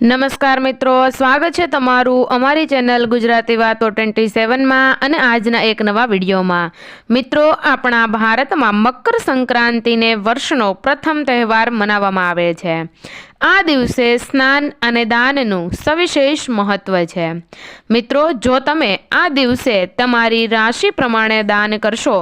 નમસ્કાર મિત્રો, સ્વાગત છે તમારું અમારી ચેનલ ગુજરાતી વાતો ટ્વેન્ટી સેવનમાં અને આજના એક નવા વિડીયોમાં. મિત્રો, આપણા ભારતમાં મકર સંક્રાંતિને વર્ષનો પ્રથમ તહેવાર મનાવવામાં આવે છે. આ દિવસે સ્નાન અને દાનનું સવિશેષ મહત્વ છે. મિત્રો, જો તમે આ દિવસે તમારી રાશિ પ્રમાણે દાન કરશો,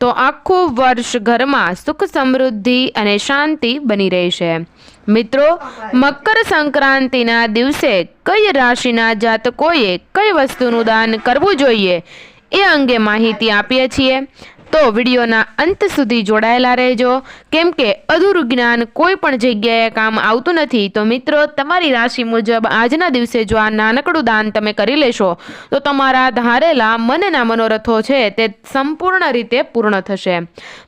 તો આખું વર્ષ ઘરમાં સુખ સમૃદ્ધિ અને શાંતિ બની રહેશે. મિત્રો, મકર સંક્રાંતિના દિવસે કઈ રાશિના જાતકોએ કઈ વસ્તુનું દાન કરવું જોઈએ? એ અંગે માહિતી આપીએ છીએ. તો વિડીયોના અંત સુધી જોડાયેલા રહેજો. કેમ કે અધૂરું જ્ઞાન કોઈ પણ જગ્યાએ કામ આવતું નથી. તો મિત્રો, તમારી રાશિ મુજબ આજના દિવસે જો આ નાનકડું દાન તમે કરી લેશો, તો તમારા ધારેલા મનના મનોરથો છે તે સંપૂર્ણ રીતે પૂર્ણ થશે.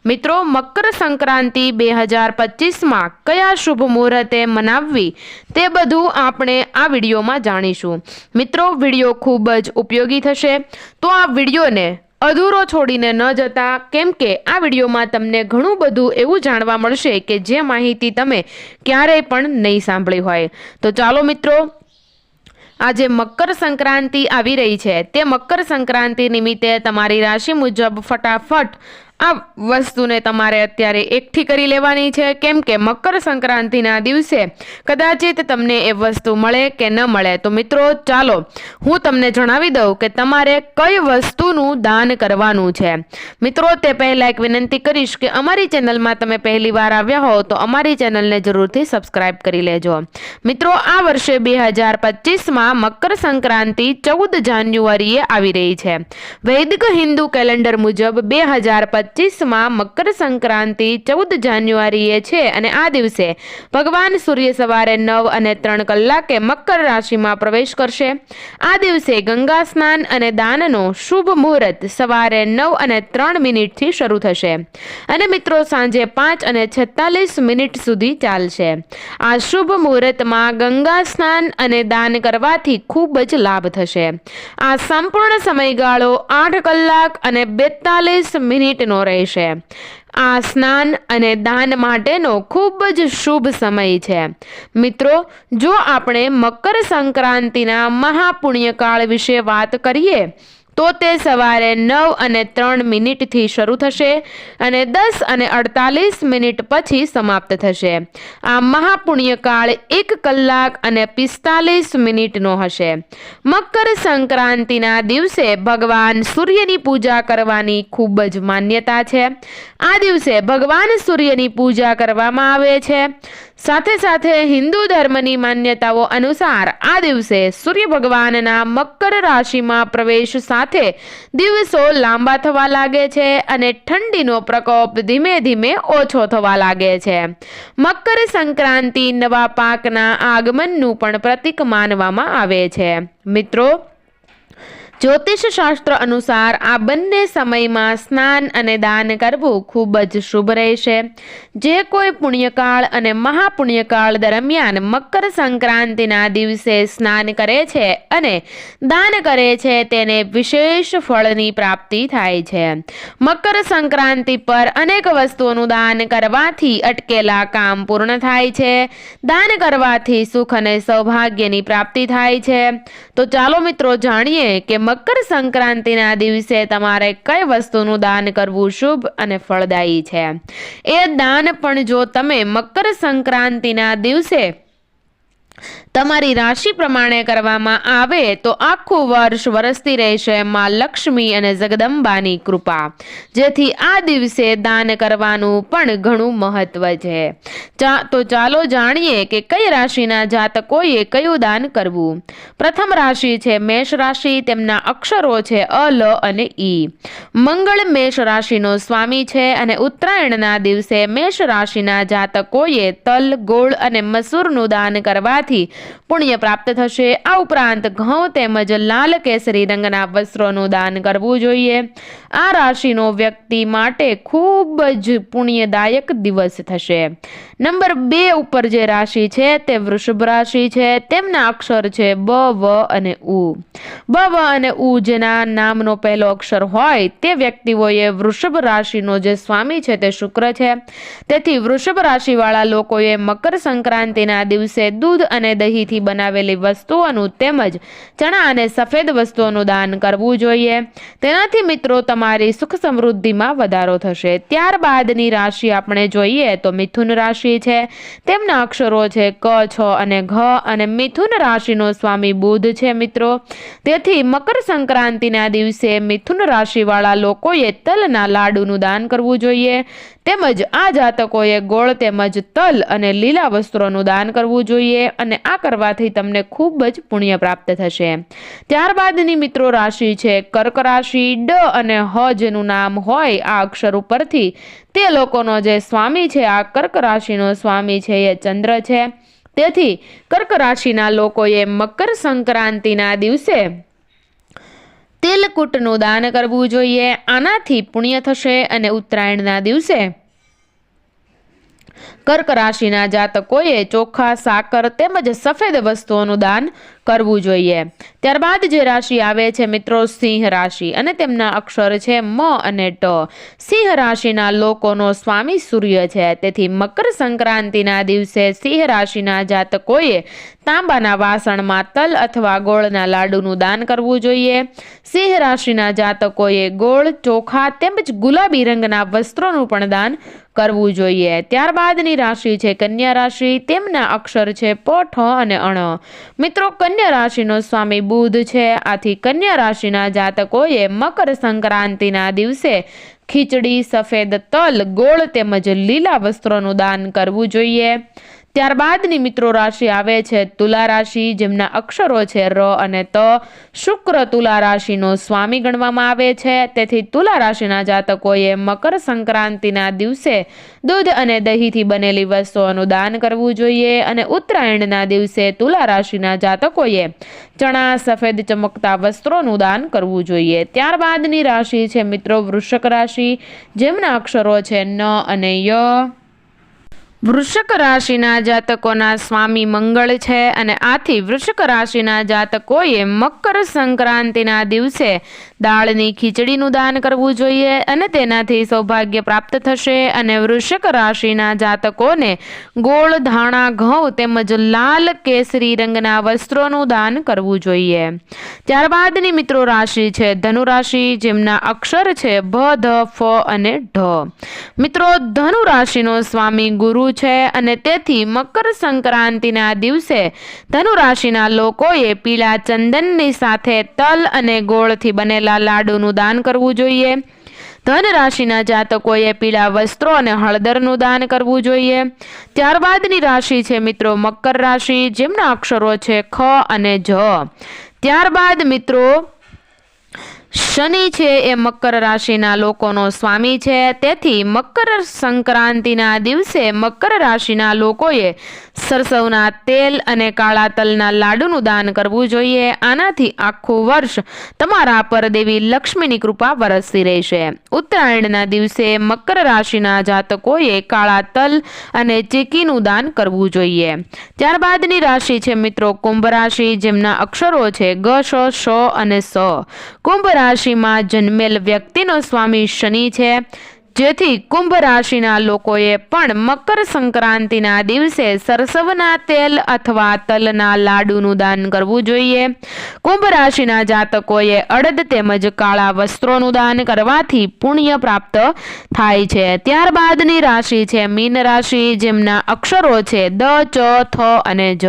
મિત્રો, મકર સંક્રાંતિ બે હજાર પચીસમાં કયા શુભ મુહૂર્તે મનાવવી તે બધું આપણે આ વિડીયોમાં જાણીશું. મિત્રો, વીડિયો ખૂબ જ ઉપયોગી થશે. તો આ વિડીયોને અધૂરો છોડીને ન જતા, કેમ કે આ વિડીયોમાં તમને ઘણું બધું એવું જાણવા મળશે કે જે માહિતી તમે ક્યારેય પણ નહીં સાંભળી હોય. તો ચાલો મિત્રો, આજે મકર સંક્રાંતિ આવી રહી છે. તે મકર સંક્રાંતિ નિમિત્તે તમારી રાશિ મુજબ ફટાફટ આ વસ્તુને તમારે અત્યારે એકઠી કરી લેવાની છે. કેમ કે મકર સંક્રાંતિના દિવસે કદાચિત તમને એ વસ્તુ મળે કે ન મળે. તો મિત્રો, ચાલો, હું તમને જણાવી દઉં કે તમારે કઈ વસ્તુનું દાન કરવાનું છે. મિત્રો, તે પહેલાં એક વિનંતી કરીશ કે અમારી ચેનલમાં તમે પહેલી વાર આવ્યા હો, તો અમારી ચેનલને જરૂરથી સબસ્ક્રાઇબ કરી લેજો. મિત્રો, આ વર્ષે બે હજાર પચીસમાં મકર સંક્રાંતિ ચૌદ જાન્યુઆરીએ આવી રહી છે. વૈદિક હિન્દુ કેલેન્ડર મુજબ બે હજાર પચીસમાં મકર સંક્રાંતિ ચૌદ જાન્યુઆરીએ છે અને આ દિવસે ભગવાન સૂર્ય સવારે નવ અને ત્રણ કલાકે મકર રાશિમાં પ્રવેશ કરશે. આ દિવસે ગંગા સ્નાન અને દાનનો શુભ મુહૂર્ત સવારે નવ અને ત્રણ મિનિટથી શરૂ થશે. અને મિત્રો, સાંજે પાંચ અને છેતાલીસ મિનિટ સુધી ચાલશે. આ શુભ મુહૂર્તમાં ગંગા સ્નાન અને દાન કરવાથી ખૂબ જ લાભ થશે. આ સંપૂર્ણ સમયગાળો આઠ કલાક અને બેતાલીસ મિનિટનો રહેશે આ સ્નાન અને દાન માટેનો ખૂબ જ શુભ સમય છે. મિત્રો, જો આપણે મકર સંક્રાંતિના મહાપુણ્યકાળ વિશે વાત કરીએ તો તે સવારે નવ અને ત્રણ મિનિટથી શરૂ થશે અને દસ અને અડતાલીસ મિનિટ પછી સમાપ્ત થશે. આ મહાપુણ્યકાળ એક કલાક અને પિસ્તાલીસ મિનિટનો હશે. મકર સંક્રાંતિના દિવસે ભગવાન સૂર્યની પૂજા કરવાની ખૂબ જ માન્યતા છે. આ દિવસે ભગવાન સૂર્યની પૂજા કરવામાં આવે છે. સાથે સાથે હિન્દુ ધર્મની માન્યતાઓ અનુસાર આ દિવસે સૂર્ય ભગવાનના મકર રાશિમાં પ્રવેશ સાથે દિવસો લાંબા થવા લાગે છે અને ઠંડીનો પ્રકોપ ધીમે ધીમે ઓછો થવા લાગે છે. મકર સંક્રાંતિ નવા પાકના આગમનનું પણ પ્રતીક માનવામાં આવે છે. મિત્રો જ્યોતિષ શાસ્ત્ર અનુસાર આ બંને સમયમાં સ્નાન અને દાન કરવું ખૂબ જ શુભ રહેશે. જે કોઈ પુણ્યકાળ અને મહાપુણ્યકાળ દરમિયાન મકર સંક્રાંતિના દિવસે સ્નાન કરે છે અને દાન કરે છે, તેને વિશેષ ફળની પ્રાપ્તિ થાય છે. મકર સંક્રાંતિ પર અનેક વસ્તુઓનું દાન કરવાથી અટકેલા કામ પૂર્ણ થાય છે. દાન કરવાથી સુખ અને સૌભાગ્યની પ્રાપ્તિ થાય છે. તો ચાલો મિત્રો જાણીએ કે મકર સંક્રાંતિના દિવસે તમારે કઈ વસ્તુનું દાન કરવું શુભ અને ફળદાયી છે? એ દાન પણ જો તમે મકર સંક્રાંતિના દિવસે તમારી રાશિ પ્રમાણે કરવામાં આવે તો આખું વર્ષ વરસતી રહેશે માં લક્ષ્મી અને જગદંબાની કૃપા. જેથી આ દિવસે દાન કરવાનું પણ ઘણું મહત્વ છે. તો ચાલો જાણીએ કે કઈ રાશિના જાતકોએ કયું દાન કરવું. પ્રથમ રાશિ છે મેષ રાશિ, તેમના અક્ષરો છે અ, લ અને ઈ મંગળ મેષ રાશિનો સ્વામી છે અને ઉત્તરાયણના દિવસે મેષ રાશિના જાતકોએ તલ, ગોળ અને મસૂરનું દાન કરવાથી પુણ્ય પ્રાપ્ત થશે. આ ઉપરાંત ઘઉં તેમજ લાલ કેસરી રંગના વસ્ત્રોનું દાન કરવું જોઈએ. આ રાશિનો વ્યક્તિ માટે ખૂબ જ પુણ્યદાયક દિવસ થશે. નંબર બે ઉપર જે રાશિ છે તે વૃષભ રાશિ છે. તેમના અક્ષર છે બ, વ અને ઉ. બ, વ અને ઉ જેના નામનો પહેલો અક્ષર હોય તે વ્યક્તિઓએ વૃષભ રાશિનો જે સ્વામી છે તે શુક્ર છે. તેથી વૃષભ રાશિવાળા લોકોએ મકર સંક્રાંતિના દિવસે દૂધ અને દહીં દહીંથી બનાવેલી વસ્તુઓનું તેમજ ચણા અને સફેદ વસ્તુઓનું દાન કરવું જોઈએ. તેનાથી મિત્રો તમારી સુખ સમૃદ્ધિમાં વધારો થશે. ત્યારબાદની રાશિ આપણે જોઈએ તો મિથુન રાશિ છે. તેમના અક્ષરો છે ક, છ અને ઘ અને મિથુન રાશિનો સ્વામી બુધ છે મિત્રો. તેથી મકર સંક્રાંતિના દિવસે મિથુન રાશિવાળા લોકોએ તલના લાડુનું દાન કરવું જોઈએ. તેમજ આ જાતકોએ ગોળ તેમજ તલ અને લીલા વસ્ત્રોનું દાન કરવું જોઈએ. અને આ કરવાથી તમને ખૂબ જ પુણ્ય પ્રાપ્ત થશે. ત્યારબાદની મિત્રો રાશિ છે, કર્ક રાશિ, ડ અને હ જેનું નામ હોય આ અક્ષર ઉપરથી. તે લોકોનો જે સ્વામી છે, આ કર્ક રાશિનો સ્વામી છે, એ ચંદ્ર છે. તેથી કર્ક રાશિના લોકોએ મકર સંક્રાંતિના દિવસે તિલકુટનું દાન કરવું જોઈએ. આનાથી પુણ્ય થશે અને ઉત્તરાયણના દિવસે કર્ક રાશિના જાતકોએ ચોખા સાકર તેમજ સફેદ વસ્તુઓનું દાન કરવું જોઈએ. ત્યારબાદ જે રાશિ આવે છે મિત્રો સિંહ રાશિ અને તેમના અક્ષર છે મ અને ટ. સિંહ રાશિના લોકોનો સ્વામી સૂર્ય છે. તેથી મકર સંક્રાંતિના દિવસે સિંહ રાશિના જાતકોએ તાંબાના વાસણમાં તલ અથવા ગોળના લાડુનું દાન કરવું જોઈએ. સિંહ રાશિના જાતકોએ ગોળ, ચોખા તેમજ ગુલાબી રંગના વસ્ત્રોનું પણ દાન કરવું જોઈએ. ત્યારબાદની રાશિ છે કન્યા રાશિ. તેમના અક્ષર છે પ ઠ અને અણ. મિત્રો, કન્યા રાશિનો સ્વામી બુધ છે. આથી કન્યા રાશિના જાતકોએ મકર સંક્રાંતિના દિવસે ખીચડી, સફેદ તલ, ગોળ તેમજ લીલા વસ્ત્રોનું દાન કરવું જોઈએ. ત્યારબાદની મિત્રો રાશિ આવે છે તુલા રાશિ, જેમના અક્ષરો છે ર અને ત. શુક્ર તુલા રાશિનો સ્વામી ગણવામાં આવે છે. તેથી તુલા રાશિના જાતકોએ મકર સંક્રાંતિના દિવસે દૂધ અને દહીંથી બનેલી વસ્તુઓનું દાન કરવું જોઈએ અને ઉત્તરાયણના દિવસે તુલા રાશિના જાતકોએ ચણા, સફેદ ચમકતા વસ્ત્રોનું દાન કરવું જોઈએ. ત્યારબાદની રાશિ છે મિત્રો વૃષક રાશિ, જેમના અક્ષરો છે ન અને ય. વૃષક રાશિના જાતકોના સ્વામી મંગળ છે અને આથી વૃષક રાશિના જાતકોએ મકર સંક્રાંતિના દિવસે દાળની ખીચડીનું દાન કરવું જોઈએ અને તેનાથી સૌભાગ્ય પ્રાપ્ત થશે અને વૃષક રાશિના જાતકોને ગોળ, ધાણા, ઘઉં તેમજ લાલ કેસરી રંગના વસ્ત્રોનું દાન કરવું જોઈએ. ત્યારબાદની મિત્રો રાશિ છે ધનુ રાશિ જેમના અક્ષર છે ભ ધ, ફ અને ઢ. મિત્રો ધનુ રાશિનો સ્વામી ગુરુ છે અને તેથી મકર સંક્રાંતિના દિવસે ધનુ લોકોએ પીળા ચંદનની સાથે તલ અને ગોળથી બનેલા લાડુનું દાન કરવું જોઈએ. ધન રાશિના જાતકોએ પીળા વસ્ત્રો અને હળદરનું દાન કરવું જોઈએ. ત્યારબાદની રાશિ છે મિત્રો મકર રાશિ, જેમના અક્ષરો છે ખ અને જ. ત્યારબાદ મિત્રો શનિ છે એ મકર રાશિના લોકોનો સ્વામી છે. તેથી મકર સંક્રાંતિના દિવસે મકર રાશિના લોકોએ સરસવના તેલ અને કાળા તલના લાડુનું દાન કરવું જોઈએ. આનાથી આખું વર્ષ તમારા પર દેવી લક્ષ્મીની કૃપા વરસતી રહેશે. ઉત્તરાયણના દિવસે મકર રાશિના જાતકોએ કાળા તલ અને ચીકીનું દાન કરવું જોઈએ. ત્યારબાદની રાશિ છે મિત્રો, કુંભ રાશિ, જેમના અક્ષરો છે ગ, શ અને સ. કુંભ રાશિમાં જન્મેલ વ્યક્તિનો સ્વામી શનિ છે, જેથી કુંભ રાશિના લોકોએ પણ મકર સંક્રાંતિના દિવસે સરસવના તેલ અથવા તલના લાડુનું દાન કરવું જોઈએ. કુંભ રાશિના જાતકોએ અડદ તેમજ કાળા વસ્ત્રોનું દાન કરવાથી પુણ્ય પ્રાપ્ત થાય છે. ત્યારબાદની રાશિ છે મીન રાશિ, જેમના અક્ષરો છે દ, ચ, થ અને જ.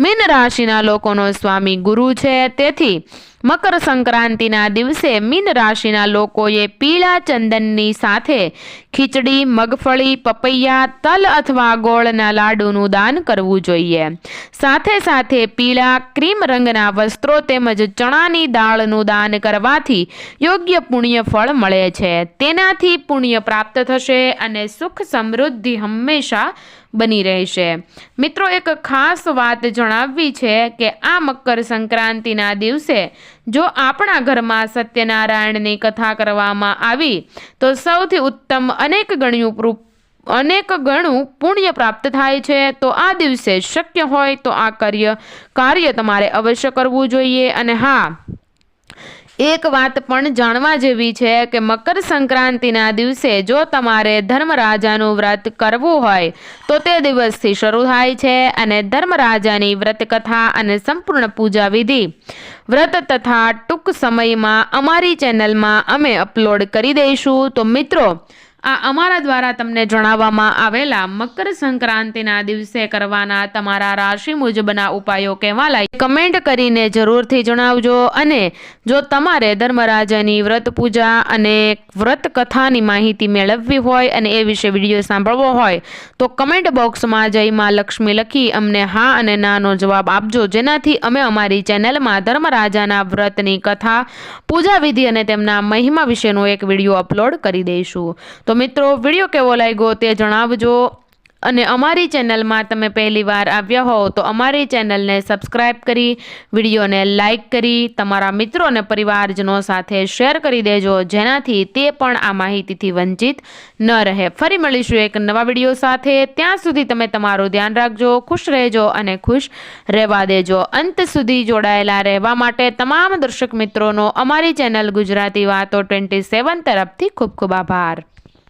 મીન રાશિના લોકોનો સ્વામી ગુરુ છે, તેથી મકર સંક્રાંતિના દિવસે મીન રાશિના લોકોએ પીળા ચંદનની સાથે ખીચડી, મગફળી, પપૈયા, તલ અથવા ગોળના લાડુનું દાન કરવું જોઈએ. સાથે સાથે પીળા ક્રીમ રંગના વસ્ત્રો તેમજ ચણાની દાળનું દાન કરવાથી યોગ્ય પુણ્ય ફળ મળે છે. તેનાથી પુણ્ય પ્રાપ્ત થશે અને સુખ સમૃદ્ધિ હંમેશા બની રહેશે મિત્રો, એક ખાસ વાત જણાવવી છે કે આ મકર સંક્રાંતિના દિવસે જો આપણા ઘરમાં સત્યનારાયણની કથા કરવામાં આવી, તો સૌથી ઉત્તમ અનેક ગણ્યું અનેક ગણું પુણ્ય પ્રાપ્ત થાય છે. તો આ દિવસે શક્ય હોય તો આ કાર્ય કાર્ય તમારે અવશ્ય કરવું જોઈએ. અને હા એક વાત પણ જાણવા જેવી છે કે મકર સંક્રાંતિના દિવસે જો તમારે ધર્મરાજાનું વ્રત કરવું હોય, તો તે દિવસથી શરૂ થાય છે અને ધર્મરાજાની વ્રત કથા અને સંપૂર્ણ પૂજા વિધિ. વ્રત તથા ટૂંક સમયમાં અમારી ચેનલમાં અમે અપલોડ કરી દઈશું. તો મિત્રો આ અમારા દ્વારા તમને જણાવવામાં આવેલા મકર સંક્રાંતિના દિવસે કરવાના તમારા રાશિ મુજબના ઉપાયો કહેવાલાય કમેન્ટ કરીને જરૂરથી જણાવજો અને જો તમારે ધર્મરાજાની વ્રત પૂજા અને વ્રત કથાની માહિતી મેળવવી હોય અને એ વિશે વીડિયો સાંભળવો હોય, તો કમેન્ટ બોક્સમાં જય માં લક્ષ્મી લખી અમને હા અને નાનો જવાબ આપજો. જેનાથી અમે અમારી ચેનલમાં ધર્મરાજાના વ્રતની કથા, પૂજા વિધિ અને તેમના મહિમા વિશેનો એક વીડિયો અપલોડ કરી દઈશું. તો મિત્રો, વીડિયો કેવો લાગ્યો તે જણાવજો. અને અમારી ચેનલમાં તમે પહેલી વાર આવ્યા હોવ તો અમારી ચેનલને સબસ્ક્રાઇબ કરી, વિડીયોને લાઇક કરી, તમારા મિત્રો અને પરિવારજનો સાથે શેર કરી દેજો, જેનાથી તે પણ આ માહિતીથી વંચિત ન રહે. ફરી મળીશું એક નવા વીડિયો સાથે. ત્યાં સુધી તમે તમારું ધ્યાન રાખજો, ખુશ રહેજો અને ખુશ રહેવા દેજો. અંત સુધી જોડાયેલા રહેવા માટે તમામ દર્શક મિત્રોનો અમારી ચેનલ ગુજરાતી વાતો ટ્વેન્ટી સેવન તરફથી ખૂબ ખૂબ આભાર.